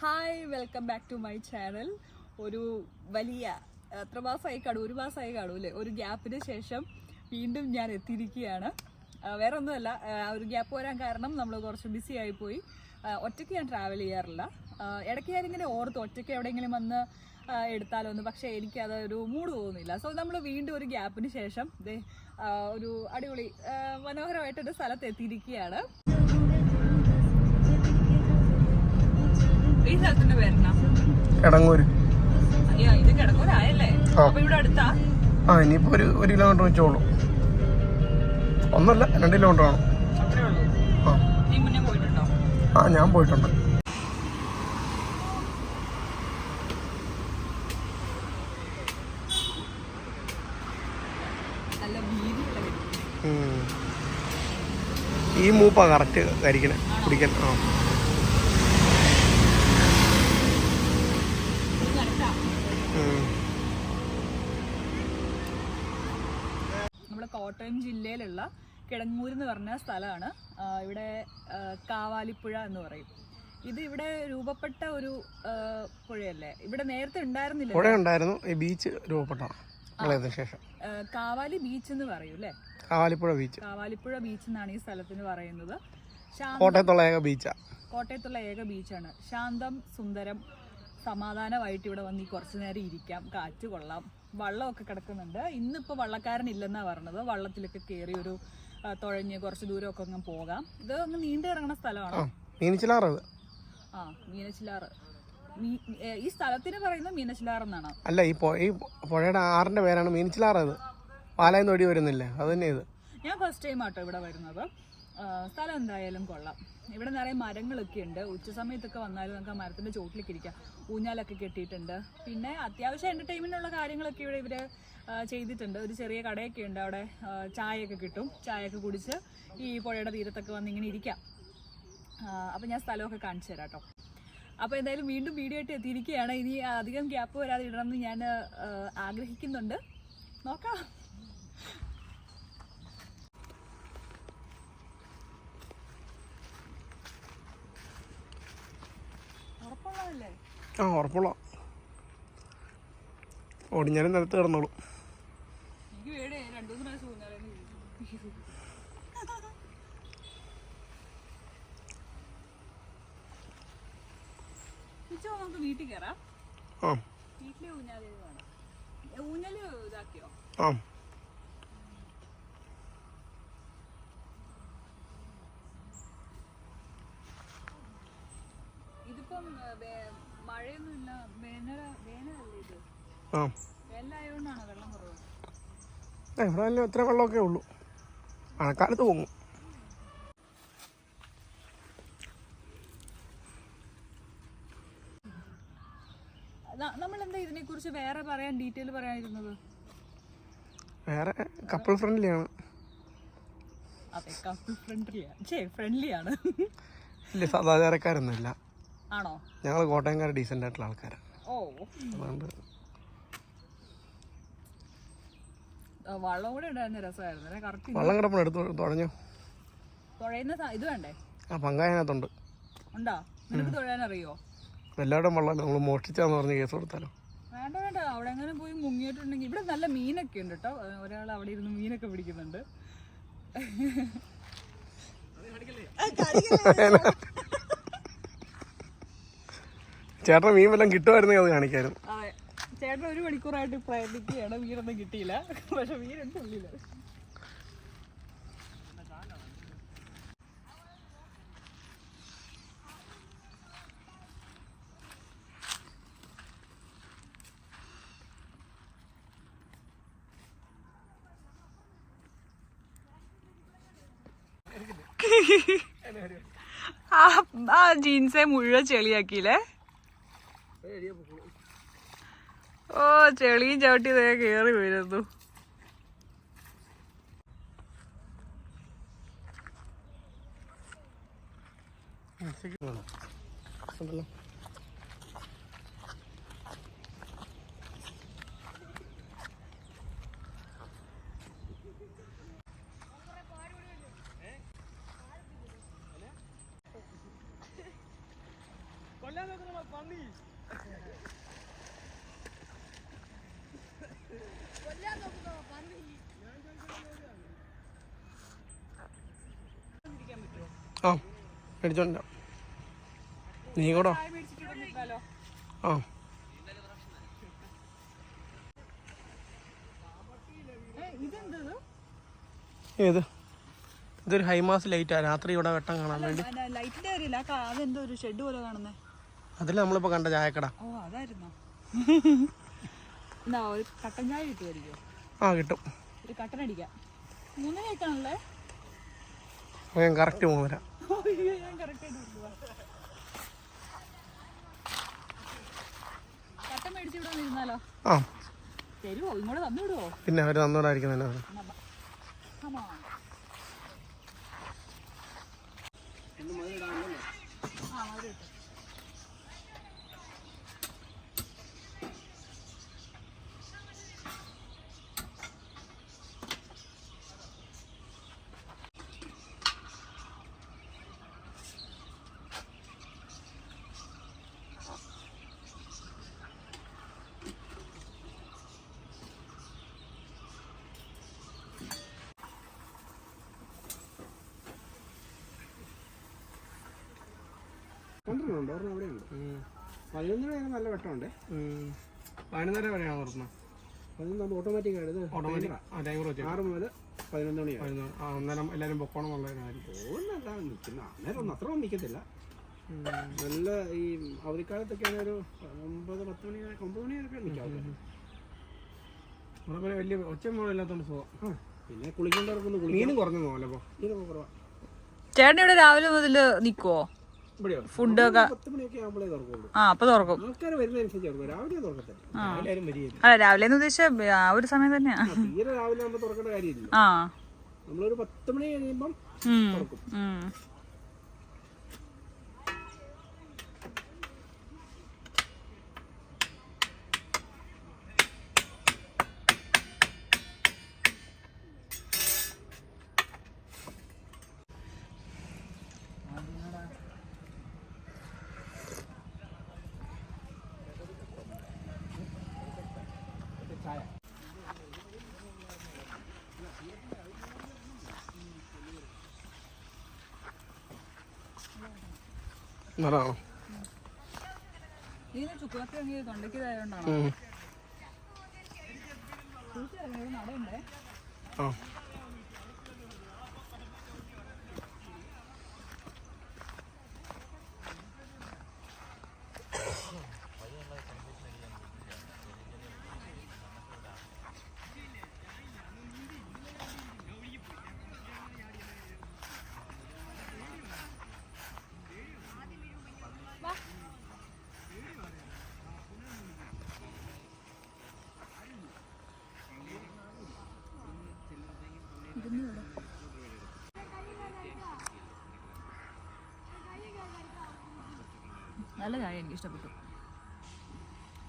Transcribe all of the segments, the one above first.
Hi welcome back to my channel ഒരു വലിയ എത്ര മാസമായി കാണും? ഒരു മാസമായി കാണും അല്ലേ ഒരു ഗ്യാപ്പിന് ശേഷം വീണ്ടും ഞാൻ എത്തിയിരിക്കുകയാണ്. വേറെ ഒന്നുമല്ല ഒരു ഗ്യാപ്പ് വരാൻ കാരണം നമ്മൾ കുറച്ച് ബിസി ആയിപ്പോയി ഒറ്റയ്ക്ക് ഞാൻ ട്രാവൽ ചെയ്യാറില്ല. ഇടയ്ക്ക് ഞാനിങ്ങനെ ഓർത്ത് ഒറ്റയ്ക്ക് എവിടെയെങ്കിലും വന്ന് എടുത്താലോ എന്ന്. പക്ഷേ എനിക്കത് ഒരു മൂഡ് തോന്നുന്നില്ല. സോ നമ്മൾ വീണ്ടും ഒരു ഗ്യാപ്പിന് ശേഷം ഒരു അടിപൊളി മനോഹരമായിട്ടൊരു സ്ഥലത്ത് എത്തിയിരിക്കുകയാണ്. ഈ സ്ഥലത്തിന്റെ പേരെന്നാ ഇത് ആ. അപ്പൊ ഇവിടെ അടുത്താ? ആ ഇനിയിപ്പോ ഒരു ഒരു കിലോമീറ്റർ വെച്ചോളൂ ഒന്നല്ല രണ്ട് കിലോമീറ്റർ ആണ് ആ. ഞാൻ പോയിട്ടുണ്ട്. ഈ മൂപ്പാ കറക്റ്റ് കരിക്കണേ കുടിക്കാൻ ആ ഇത് കറക്റ്റാ. ഉം. നമ്മുടെ കോട്ടയം ജില്ലയിലുള്ള കിടങ്ങൂർ എന്ന് പറഞ്ഞ സ്ഥലമാണ്. ഇവിടെ കാവാലിപ്പുഴ എന്ന് പറയും. ഇത് ഇവിടെ രൂപപ്പെട്ട ഒരു പുഴയല്ലേ? ഇവിടെ നേരത്തെ ഉണ്ടായിരുന്നില്ല പുഴ ഉണ്ടായിരുന്നു. ഈ ബീച്ച് രൂപപ്പെട്ടതാണ് ശേഷം. കാവാലി ബീച്ച് എന്ന് പറയും അല്ലേ? കാവാലിപ്പുഴ ബീച്ച് കാവാലിപ്പുഴ ബീച്ച് എന്നാണ് ഈ സ്ഥലത്തിന് പറയുന്നത്. കോട്ടയത്തുള്ള ഏക ബീച്ചാ കോട്ടയത്തുള്ള ഏക ബീച്ചാണ് ശാന്തം സുന്ദരം സമാധാനമായിട്ട് ഇവിടെ വന്ന് ഈ കുറച്ചു നേരം ഇരിക്കാം. കാറ്റ് കൊള്ളാം. വള്ളമൊക്കെ കിടക്കുന്നുണ്ട്. ഇന്നിപ്പോൾ വള്ളക്കാരനില്ലെന്നാ പറഞ്ഞത്. വള്ളത്തിലൊക്കെ കയറി ഒരു തുഴഞ്ഞ് കുറച്ച് ദൂരമൊക്കെ അങ്ങ് പോകാം. ഇത് അങ്ങ് നീണ്ടു കിടങ്ങുന്ന സ്ഥലമാണ്? ആ മീനച്ചിലാറ് ഈ സ്ഥലത്തിന് പറയുന്നത് മീനച്ചിലാർ എന്നാണ് അല്ല ഈ ഈ പുഴയുടെ ആറിന്റെ പേരാണ് മീനിച്ചിലാറത് പാലായിൽ നിന്ന് ഒടി വരുന്നില്ലേ? അത് തന്നെ ഇത്. ഞാൻ ഫസ്റ്റ് ടൈം ആട്ടോ ഇവിടെ വരുന്നത്. സ്ഥലം എന്തായാലും കൊള്ളാം. ഇവിടെ നിറയെ മരങ്ങളൊക്കെ ഉണ്ട്. ഉച്ച സമയത്തൊക്കെ വന്നാലും നമുക്ക് ആ മരത്തിന്റെ ചോട്ടിലേക്ക് ഇരിക്കാം. ഊഞ്ഞാലൊക്കെ കെട്ടിയിട്ടുണ്ട്. പിന്നെ അത്യാവശ്യം എന്റർടൈൻമെന്റുള്ള കാര്യങ്ങളൊക്കെ ഇവിടെ ഇവർ ചെയ്തിട്ടുണ്ട്. ഒരു ചെറിയ കടയൊക്കെ ഉണ്ട് അവിടെ. ചായയൊക്കെ കിട്ടും. ചായയൊക്കെ കുടിച്ച് ഈ പുഴയുടെ തീരത്തൊക്കെ വന്ന് ഇങ്ങനെ ഇരിക്കാം അപ്പം ഞാൻ സ്ഥലമൊക്കെ കാണിച്ചു തരാം കേട്ടോ. അപ്പോൾ എന്തായാലും വീണ്ടും വീഡിയോ ആയിട്ട് എത്തിയിരിക്കുകയാണ്. ഇനി അധികം ഗ്യാപ്പ് വരാതെ ഇടണമെന്ന് ഞാൻ ആഗ്രഹിക്കുന്നുണ്ട്. നോക്കാം. ആ ഉറപ്പുള്ള. ഓടിഞ്ഞാലും നിലത്ത് കിടന്നോളൂ. വീട്ടിൽ കയറാം ആ. വീട്ടിലെ ഊഞ്ഞാലേ വേണം. ഊഞ്ഞാൽ ഇതാക്കിയോ? ആ. ആ. ഇവിടെ നല്ല എത്ര വെള്ളമൊക്കെ ഉള്ളൂ. മഴക്കാലത്ത് പോകും നമ്മൾ എന്താ ഇതിനെ കുറിച്ച് വേറെ പറയാൻ ഡീറ്റെയിൽ പറയാനിരുന്നത്? വേറെ കപ്പിൾ ഫ്രണ്ട്ലി ആണ്. അതെ കപ്പിൾ ഫ്രണ്ട്ലി ഛേ ഫ്രണ്ട്ലി ആണ്. വലിയ സദാചാരക്കാരൊന്നുമില്ല ആണോ? ഞങ്ങൾ കോട്ടയംകാർ ഡീസന്റ് ആയിട്ടുള്ള ആൾക്കാരാണ് ഓ. അതുകൊണ്ട് ആ, വള്ളം കൂടെ ഉണ്ടായിരുന്ന രസമായിരുന്നു. കറക്റ്റ് വള്ളം കിടപ്പണം എടുത്ത് തുഴഞ്ഞു തുഴയുന്ന ഇത് വേണ്ടേ? ആ പങ്കായതിനകത്തുണ്ട് ഉണ്ടോ? നിനക്ക് തുഴയാൻ അറിയോ? എല്ലാവരുടെയും വള്ളം നമ്മൾ മോഷ്ടിച്ചാന്ന് പറഞ്ഞ് കേസ് കൊടുത്താലോ. വേണ്ട വേണ്ട. അവിടെ എങ്ങനെ പോയി മുങ്ങിയിട്ടുണ്ടെങ്കിൽ ഇവിടെ നല്ല മീനൊക്കെ ഉണ്ട് കേട്ടോ ഒരാൾ അവിടെ ഇരുന്ന് മീനൊക്കെ പിടിക്കുന്നുണ്ട്. ചേട്ടൻ മീൻ വല്ലതും കിട്ടുമായിരുന്നെങ്കിൽ അത് കാണിക്കായിരുന്നു. ചേട്ടൻ ഒരു മണിക്കൂറായിട്ട് പ്രയത്നിക്കുകയാണ്. വീരൊന്നും കിട്ടിയില്ല. പക്ഷെ മീനുണ്ട് ഉള്ളിൽ. ആ ജീൻസെ മുഴുവൻ ചെളിയാക്കിയില്ലേ? ഓ ചെളിയും ചവിട്ടി ഇതേ കേറി വരുന്നു. ഉണ്ടല്ലോ ആ മേടിച്ചോണ്ട നീ കൂടോ ആ. ഏത്? ഇതൊരു ഹൈമാസ് ലൈറ്റാ രാത്രി ഇവിടെ വെട്ടം കാണാൻ വേണ്ടി. ലൈറ്റിന്റെ കാര്യമില്ല. ആ കാ- അതെന്തോ ഒരു ഷെഡ് പോലെ കാണുന്നേ. അതിൽ നമ്മളിപ്പോ കണ്ട ചായക്കട. ഓ അതായിരുന്നോ? ഒരു കട്ടൻ ചായ കിട്ടുമായിരിക്കും ആ കിട്ടും. ഒരു കട്ടൻ അടിക്കാം. ഞാൻ കറക്റ്റ് മൂന്നര ഞാൻ മേടിച്ച് ഇവിടെ ഇരുന്നാലോ ആ തരുവോ ഇങ്ങോട്ട് തന്നു വിടുവോ പിന്നെ അവർ തന്നോടായിരിക്കും തന്നെ. Come on. പന്ത്രണ്ടുണ്ട് ഒരെണ്ണം അവിടെയുണ്ട് പതിനൊന്നിന് നേരം നല്ല വെട്ടമുണ്ട്. പതിനൊന്നര വരെയാണ് നിർത്തുന്നത് പതിനൊന്ന് ഓട്ടോമാറ്റിക് ആണ്. ഇത് ഓട്ടോമാറ്റിക് ആറ് മുതൽ പതിനൊന്ന് മണി അന്നേരം എല്ലാവരും പൊക്കോണം എന്നുള്ളതിനായിരിക്കും പോകുന്നല്ല നിൽക്കുന്ന അന്നേരം ഒന്നും അത്ര ഒന്നും നിൽക്കത്തില്ല നല്ല ഈ അവധിക്കാലത്തൊക്കെയാണ് ഒരു ഒമ്പത് പത്ത് മണി വരെ- ഒമ്പത് മണി വരെയൊക്കെ നിൽക്കാം. ഇവിടെ പിന്നെ വലിയ ഒച്ച ഇല്ലാത്തോണ്ട് സുഖം. പിന്നെ കുളിക്കേണ്ടവർക്കൊന്ന് മീനും കുറഞ്ഞു പോകല്ലോ കുറവാണ് ചേട്ടൻ ഇവിടെ രാവിലെ മുതൽ നിക്കുവോ? ഇവിടെയോ? ഫുഡ് ഒക്കെ പത്ത് മണിയൊക്കെ ആകുമ്പോഴേ ആ അപ്പൊ തുറക്കും. അല്ല രാവിലെ എന്ന് ഉദ്ദേശിച്ച ആ ഒരു സമയം തന്നെയാ. തീരെ രാവിലെ തുറക്കേണ്ട കാര്യമില്ല. ആ. നമ്മളൊരു പത്ത് മണി കഴിയുമ്പം തുറക്കും. നടയുണ്ടേ ആ. നല്ല ചായ എനിക്ക് ഇഷ്ടപ്പെട്ടു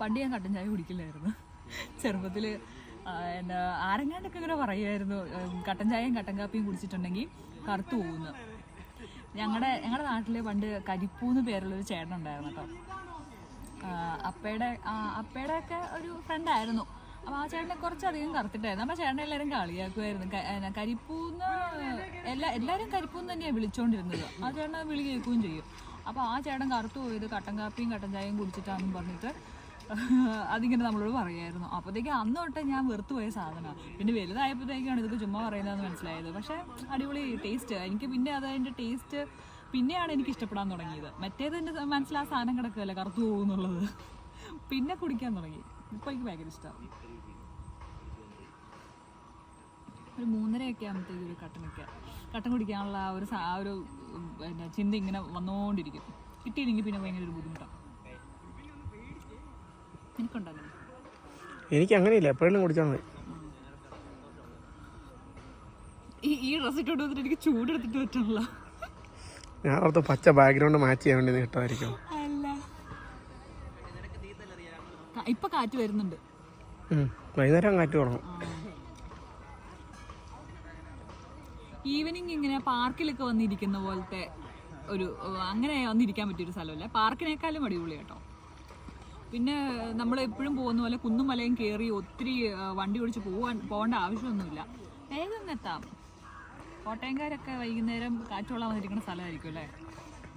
പണ്ട് ഞാൻ കട്ടൻ ചായ കുടിക്കില്ലായിരുന്നു. ചെറുപ്പത്തിൽ എന്താ ആരെങ്ങാണ്ടൊക്കെ ഇങ്ങനെ പറയുമായിരുന്നു കട്ടൻ ചായയും കട്ടൻ കാപ്പിയും കുടിച്ചിട്ടുണ്ടെങ്കിൽ കറുത്തു പോകുന്നു. ഞങ്ങളുടെ ഞങ്ങളുടെ നാട്ടിൽ പണ്ട് കരിപ്പൂന്ന് പേരുള്ളൊരു ചേട്ടൻ ഉണ്ടായിരുന്നു കേട്ടോ. അപ്പയുടെ അപ്പയുടെ ഒക്കെ ഒരു ഫ്രണ്ടായിരുന്നു അപ്പോൾ ആ ചേട്ടനെ കുറച്ചധികം കറുത്തിട്ടായിരുന്നു. അപ്പോൾ ചേട്ടനെ എല്ലാവരും കളിയാക്കുമായിരുന്നു കരിപ്പൂന്ന് എല്ലാ എല്ലാവരും കരിപ്പൂന്ന് തന്നെയാണ് വിളിച്ചുകൊണ്ടിരുന്നത് ആ ചേട്ടനെ വിളി കേൾക്കുകയും ചെയ്യും. അപ്പോൾ ആ ചേട്ടൻ കറുത്തു പോയത് കട്ടൻ കാപ്പിയും കട്ടൻ ചായയും കുടിച്ചിട്ടാണെന്ന് പറഞ്ഞിട്ട് അതിങ്ങനെ നമ്മളോട് പറയായിരുന്നു. അപ്പോഴത്തേക്ക് അന്ന് തൊട്ടേ ഞാൻ വെറുത്തു പോയ സാധനമാണ് പിന്നെ വലുതായപ്പോഴത്തേക്കാണ് ഇതൊക്കെ ചുമ്മാ പറയുന്നതെന്ന് മനസ്സിലായത്. പക്ഷേ അടിപൊളി ടേസ്റ്റ് എനിക്ക് പിന്നെ അത് അതിന്റെ ടേസ്റ്റ് പിന്നെയാണ് എനിക്ക് ഇഷ്ടപ്പെടാൻ തുടങ്ങിയത്. മറ്റേത് എന്റെ മനസ്സിൽ ആ സാധനം കിടക്കുകയല്ല കറുത്തു പോകുന്നുള്ളത് പിന്നെ കുടിക്കാൻ തുടങ്ങി. ഇപ്പോൾ എനിക്ക് ഭയങ്കര ഇഷ്ടമാണ് ഒരു മൂന്നരയൊക്കെ ആകുമ്പോഴത്തേക്ക് ഒരു കട്ടനൊക്കെ. കട്ടൻ കുടിക്കാനുള്ള ആ ഒരു ആ ഒരു പിന്നെ ചിന്ത ഇങ്ങനെ വന്നുകൊണ്ടിരിക്കും കിട്ടിയില്ലെങ്കിൽ പിന്നെ ഭയങ്കര ഒരു ബുദ്ധിമുട്ടാണ് എനിക്കുണ്ടോ അങ്ങനെ? എനിക്ക് അങ്ങനെയില്ല എപ്പോഴും കുടിച്ചാൽ മതി. ഈ ഈ ഡ്രസ്സ് ഇട്ടോണ്ട് വന്നിട്ട് എനിക്ക് ചൂടെടുത്തിട്ട് പറ്റുന്നില്ല ഞാൻ ഓർത്ത് പച്ച ബാക്ക്ഗ്രൗണ്ട് മാച്ച് ചെയ്യാൻ വേണ്ടി കിട്ടായിരിക്കും അല്ല. ഇപ്പൊ കാറ്റ് വരുന്നുണ്ട്. വൈകുന്നേരം കാറ്റ് തുടങ്ങും ഈവനിങ് ഇങ്ങനെ പാർക്കിലൊക്കെ വന്നിരിക്കുന്ന പോലത്തെ ഒരു അങ്ങനെ വന്നിരിക്കാൻ പറ്റിയൊരു സ്ഥലമല്ല? പാർക്കിനേക്കാളും അടിപൊളി കേട്ടോ. പിന്നെ നമ്മൾ എപ്പോഴും പോകുന്ന പോലെ കുന്നും മലയും കയറി ഒത്തിരി വണ്ടി ഓടിച്ച് പോകാൻ പോകേണ്ട ആവശ്യമൊന്നുമില്ല. വേഗം എത്താം. കോട്ടയംകാരൊക്കെ വൈകുന്നേരം കാറ്റോളാൻ വന്നിരിക്കുന്ന സ്ഥലമായിരിക്കും അല്ലേ?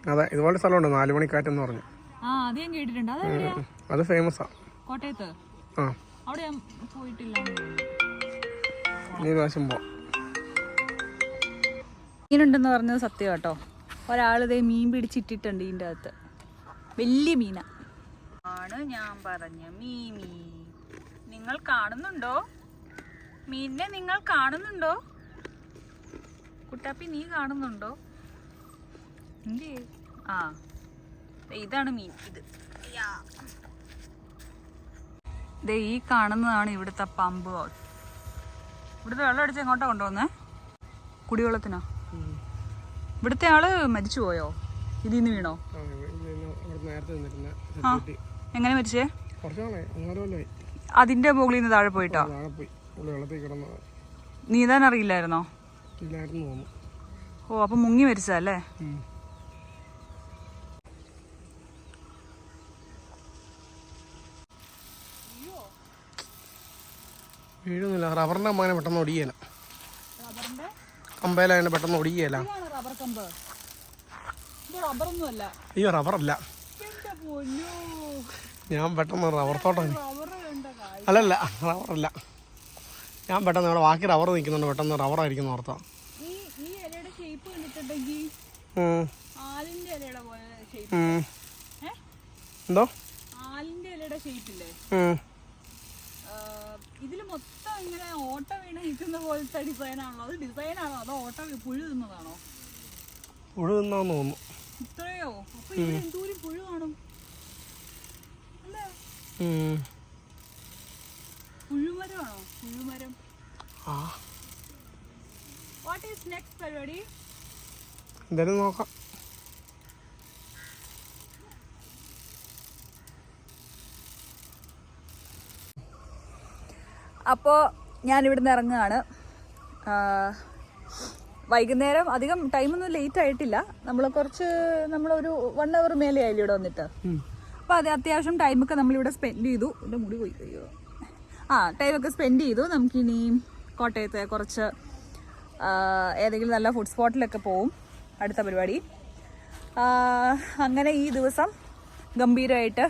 അതെ ഇതുപോലെ സ്ഥലമുണ്ട് നാല് മണിക്കാറ്റെന്ന് പറഞ്ഞു. ആ അത് ഞാൻ കേട്ടിട്ടുണ്ട്. അതെവിടെയാ അത് ഫേമസാ. കോട്ടയത്ത്? ആ. അവിടെ ഞാൻ പോയിട്ടില്ല. ഇനി പ്രാവശ്യം പോവാം മീനുണ്ടെന്ന് പറഞ്ഞത് സത്യം കേട്ടോ. ഒരാളിതേ മീൻ പിടിച്ചിട്ടിട്ടുണ്ട് ഇതിന്റെ അകത്ത്. വലിയ മീന. ആണ് ഞാൻ പറഞ്ഞ മീമി നിങ്ങൾ കാണുന്നുണ്ടോ? മീനിനെ നിങ്ങൾ കാണുന്നുണ്ടോ? കുട്ടാപ്പി നീ കാണുന്നുണ്ടോ? എന്തേ ആ ഇതാണ് മീൻ ഇത്. ദേ ഈ കാണുന്നതാണ് ഇവിടുത്തെ പമ്പ് ഇവിടുത്തെ വെള്ളം അടിച്ച് എങ്ങോട്ടാ കൊണ്ടുപോകുന്നത് കുടിവെള്ളത്തിനോ? ഇവിടുത്തെ ആൾ മരിച്ചു പോയോ? ഇതിൽ നിന്ന് വീണോ എങ്ങനെ മരിച്ചേ? അതിന്റെ മുകളിൽ നിന്ന് താഴെ പോയിട്ടോ? നീന്താൻ അറിയില്ലായിരുന്നോ? ഓ അപ്പൊ മുങ്ങി മരിച്ചല്ലേ വീഴുന്നില്ല. റബ്ബറിന്റെ അമ്മങ്ങനെ പെട്ടെന്ന് ഒടിയേല. കമ്പയിലങ്ങനെ പെട്ടെന്ന് ഒടിയേല. റബ്ബർ കമ്പ്. ഇത് റബ്ബറൊന്നും അല്ല അയ്യോ റബ്ബറല്ല. എന്റെ പൊന്നോ. ഞാൻ പെട്ടെന്ന് റബ്ബർ തോട്ടം റബ്ബർ കണ്ട കാര്യം. അല്ലല്ല റബ്ബറല്ല. ഞാൻ പെട്ടെന്ന് ഇവിടെ ബാക്കി റബ്ബർ നിൽക്കുന്നുണ്ട്. പെട്ടെന്ന് റബ്ബറായിരിക്കും ഓർത്താ. ഈ ഈ ഇലയുടെ ഷേപ്പ് കണ്ടിട്ടുണ്ടെങ്കിൽ. ആലിന്റെ ഇലയുടെ പോലെ ഷേപ്പ്. എന്തോ? ആലിന്റെ ഇലയുടെ ഷേപ്പ് ഇല്ലേ? ഇതിൽ മൊത്തം ഇങ്ങനെ ഓട്ട വീണ് നിൽക്കുന്ന പോലത്തെ ഡിസൈൻ ആണോ? അത് ഡിസൈൻ ആണോ? അതോ ഓട്ട പുഴുതുന്നതാണോ പുഴു തിന്നതാണോ പുഴു തിന്നാന്ന്. തോന്നുന്നു ഇത്രയോ? അപ്പൊ ഇവിടെ എന്തോരം പുഴു കാണും? പുഴുമരമാണോ? പുഴുമരം. ആ. വാട്ട് ഈസ് നെക്സ്റ്റ് പരിപാടി? എന്തായാലും നോക്കാം. അപ്പോ ഞാൻ ഇവിടുന്ന് ഇറങ്ങുകയാണ്. ആ, വൈകുന്നേരം അധികം ടൈമൊന്നും ലേറ്റ് ആയിട്ടില്ല. നമ്മൾ കുറച്ച് നമ്മളൊരു വൺ അവർ മേലെ ആയില്ല ഇവിടെ വന്നിട്ട്. അപ്പോൾ അത് അത്യാവശ്യം ടൈമൊക്കെ നമ്മളിവിടെ സ്പെൻഡ് ചെയ്തു. എന്റെ മുടി പോയി അയ്യോ. ആ ടൈമൊക്കെ സ്പെൻഡ് ചെയ്തു. നമുക്കിനി കോട്ടയത്തെ കുറച്ച് ഏതെങ്കിലും നല്ല ഫുഡ് സ്പോട്ടിലൊക്കെ പോവും. അടുത്ത പരിപാടി. അങ്ങനെ ഈ ദിവസം ഗംഭീരമായിട്ട്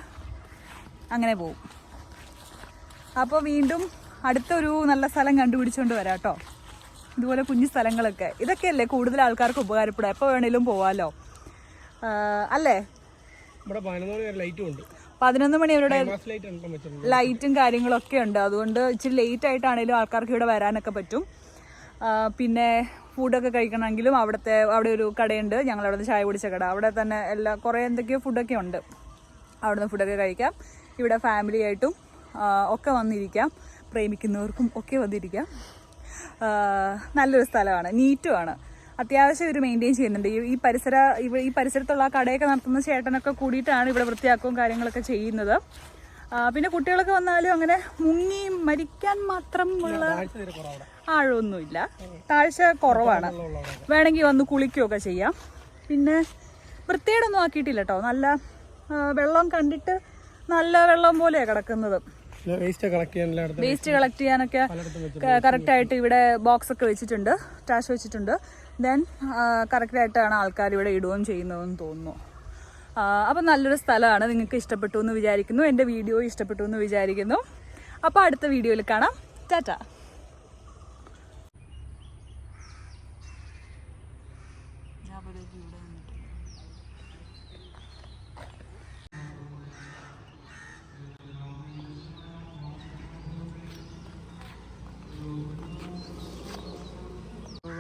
അങ്ങനെ പോവും. അപ്പോൾ വീണ്ടും അടുത്തൊരു നല്ല സ്ഥലം കണ്ടുപിടിച്ചുകൊണ്ട് വരാം കേട്ടോ. ഇതുപോലെ കുഞ്ഞു സ്ഥലങ്ങളൊക്കെ. ഇതൊക്കെയല്ലേ കൂടുതൽ ആൾക്കാർക്ക് ഉപകാരപ്പെടുക? എപ്പോൾ വേണേലും പോവാലോ? അല്ലേ? ഇവിടെ പതിനൊന്ന് മണി വരെ ലൈറ്റും കാര്യങ്ങളൊക്കെ ഉണ്ട്. അതുകൊണ്ട് ഇച്ചിരി ലേറ്റ് ആയിട്ടാണേലും ആൾക്കാർക്ക് ഇവിടെ വരാനൊക്കെ പറ്റും. പിന്നെ ഫുഡൊക്കെ കഴിക്കണമെങ്കിലും അവിടുത്തെ അവിടെ ഒരു കടയുണ്ട്. ഞങ്ങൾ അവിടുന്ന് ചായ കുടിച്ച കട. അവിടെ തന്നെ എല്ലാ കുറേ എന്തൊക്കെയോ ഫുഡൊക്കെ ഉണ്ട്. അവിടുന്ന് ഫുഡൊക്കെ കഴിക്കാം. ഇവിടെ ഫാമിലി ആയിട്ടും ഒക്കെ വന്നിരിക്കാം. പ്രേമിക്കുന്നവർക്കും ഒക്കെ വന്നിരിക്കാം. നല്ലൊരു സ്ഥലമാണ്. നീറ്റുമാണ്. അത്യാവശ്യം ഇവർ മെയിന്റെയിൻ ചെയ്യുന്നുണ്ട്. ഈ- പരിസര ഈ പരിസരത്തുള്ള ആ കടയൊക്കെ നടത്തുന്ന ചേട്ടനൊക്കെ കൂടിയിട്ടാണ് ഇവിടെ വൃത്തിയാക്കവും കാര്യങ്ങളൊക്കെ ചെയ്യുന്നത്. പിന്നെ കുട്ടികളൊക്കെ വന്നാലും അങ്ങനെ മുങ്ങി മരിക്കാൻ മാത്രം ഉള്ള ആഴമൊന്നുമില്ല. താഴ്ച കുറവാണ്. വേണമെങ്കിൽ വന്ന് കുളിക്കുകയൊക്കെ ചെയ്യാം. പിന്നെ വൃത്തിയേടൊന്നും ആക്കിയിട്ടില്ല കേട്ടോ. നല്ല വെള്ളം കണ്ടിട്ട് നല്ല വെള്ളം പോലെയാണ് കിടക്കുന്നത്. വേസ്റ്റ് കളക്ട് ചെയ്യാനൊക്കെ കറക്റ്റ് ആയിട്ട് കറക്റ്റായിട്ട് ഇവിടെ ബോക്സ് ഒക്കെ വെച്ചിട്ടുണ്ട് ടാഷ് വെച്ചിട്ടുണ്ട്. ദെൻ കറക്റ്റായിട്ടാണ് ആൾക്കാർ ഇവിടെ ഇടുകയും ചെയ്യുന്നതെന്ന് തോന്നുന്നു. അപ്പം നല്ലൊരു സ്ഥലമാണ് നിങ്ങൾക്ക് ഇഷ്ടപ്പെട്ടു എന്ന് വിചാരിക്കുന്നു എന്റെ വീഡിയോ ഇഷ്ടപ്പെട്ടു എന്ന് വിചാരിക്കുന്നു. അപ്പോൾ അടുത്ത വീഡിയോയിൽ കാണാം. ടാറ്റ.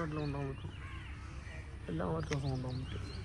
എല്ലാം ഉണ്ടാകാൻ പറ്റും. എല്ലാ വ്യത്യാസവും ഉണ്ടാകാൻ പറ്റും.